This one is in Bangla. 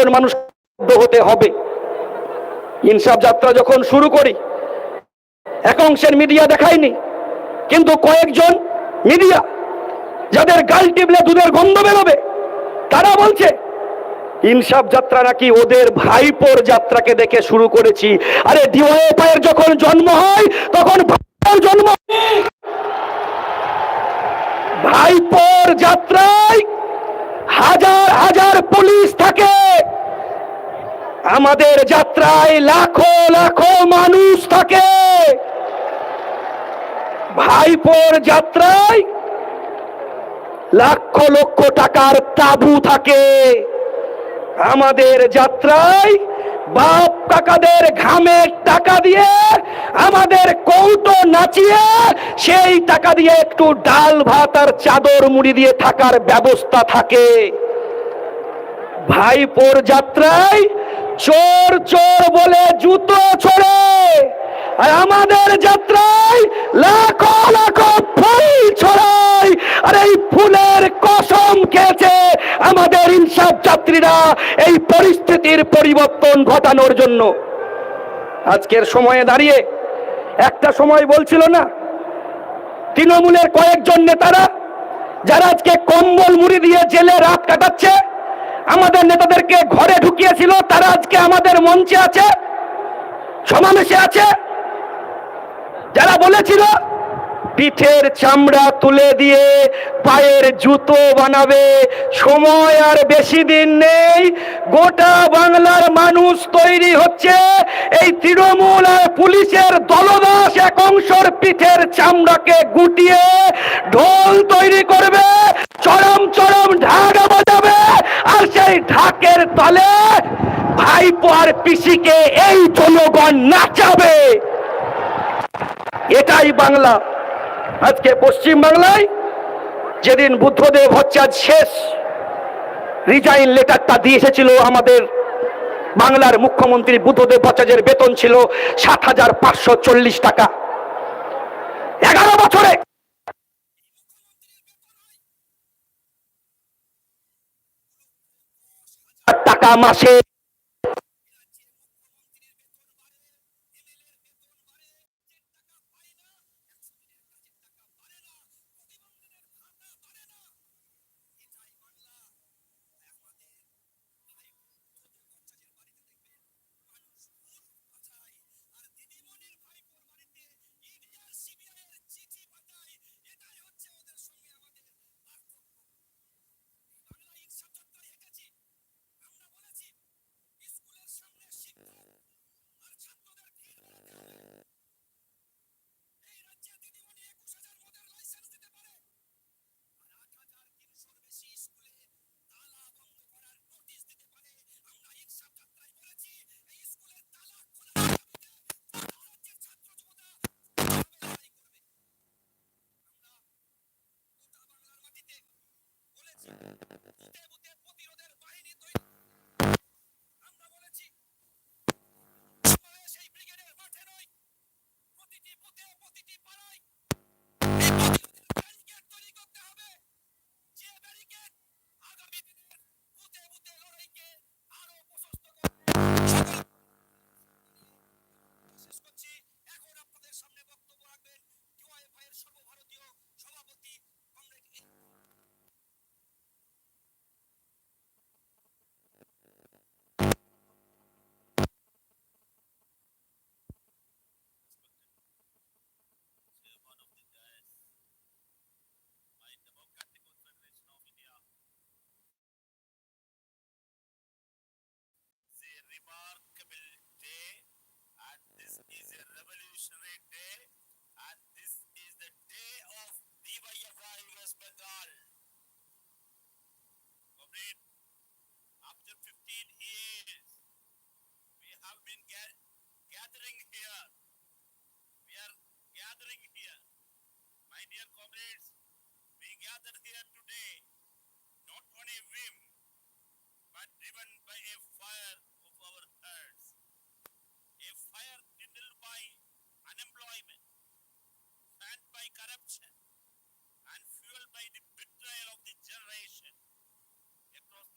সাধারণ মানুষ হতে হবে। ইনসাফ যাত্রা যখন শুরু করি, এক অংশের মিডিয়া দেখায়নি, কিন্তু কয়েকজন মিডিয়া যাদের গাল টিপলে দুধের গন্ধ বেরোবে, তারা বলছে, ইনসাফ যাত্রা নাকি ওদের ভাইপোর যাত্রাকে দেখে শুরু করেছি। আরে ডিওয়াইএফআই যখন জন্ম হয়, তখন জন্ম ভাইপোর যাত্রায় হাজার হাজার পুলিশ থাকে। আমাদের যাত্রায় লাখো লাখো মানুষ থাকে। ভাইপোর যাত্রায় লক্ষ লক্ষ টাকার তাবু থাকে। আমাদের যাত্রায় বাপ কাকাদের ঘামের টাকা দিয়ে আমাদের কৌটো নাচিয়ে সেই টাকা দিয়ে একটু ডাল ভাত আর চাদর মুড়ি দিয়ে থাকার ব্যবস্থা থাকে। ভাইপোর যাত্রায় চোর চোর বলে জুতো ছড়ে। আর আমাদের যাত্রায় লাখো লাখো ফুল ছড়ায়। আর এই ফুলের কসম খেয়েছে আমাদের ইনসাফ যাত্রীরা এই পরিস্থিতির পরিবর্তন ঘটানোর জন্য। আজকের সময়ে দাঁড়িয়ে একটা সময় বলছিল না, তৃণমূলের কয়েকজন নেতারা, যারা আজকে কম্বল মুড়ি দিয়ে জেলে রাত কাটাচ্ছে আমাদের নেতাদেরকে ঘরে ঢুকিয়েছিল, তারা আজকে আমাদের মঞ্চে আছে, সমাবেশে আছে। যারা বলেছিল, পিঠের চামড়া তুলে দিয়ে পায়ের জুতো বানাবে, সময় আর বেশি দিন নেই, গোটা বাংলার মানুষ তৈরি হচ্ছে, এই তৃণমূল আর পুলিশের দলদাস এক অংশর পিঠের চামড়াকে গুটিয়ে ঢোল তৈরি করবে, চরম চরম বাজাবে সেই ঢাকের তলে ভাইপো আর পিসিকে এই জনগণ নাচাবে। এটাই বাংলা। আজকে পশ্চিম বাংলায় যেদিন বুদ্ধদেব হচ্ছে আজ শেষ রিজাইন লেটারটা দিয়ে এসেছিল, আমাদের বাংলার মুখ্যমন্ত্রী বুদ্ধদেব ভট্টাচার্যের বেতন ছিল সাত হাজার পাঁচশো চল্লিশ টাকা। এগারো বছরে টাকা মাসে Até remarkable day, and this is a revolutionary day, and